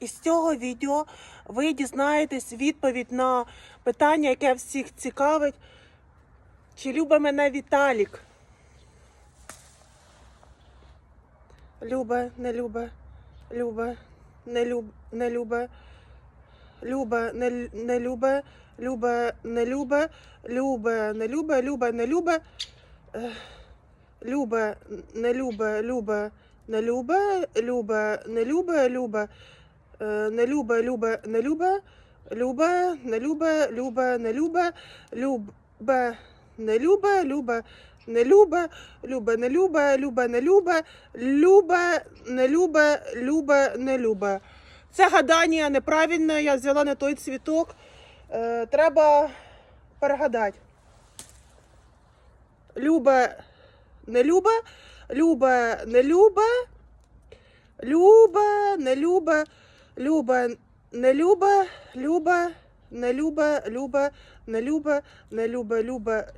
Із цього відео ви дізнаєтесь відповідь на питання, яке всіх цікавить. Чи любить мене Віталік? Любе, не любе, любе, не люб, не любе, любе, не, не любе, любе, не любе, любе, не любе, любе, не любе, любе, не любе, любе, не любе, любе, не любе, любе, не любе, любе, не любе, любе, не любе, любе, не любе, любе, не любе, любе, не любе, любе, не любе, любе, не любе, любе, не любе, любе, не любе. Це гадання неправильне, я взяла не той цвіток. Е, треба перегадати. Любе, не любе, любе, не любе, любе, не любе, любе, не любе, любе, не любе, любе, не любе, не любе, любе,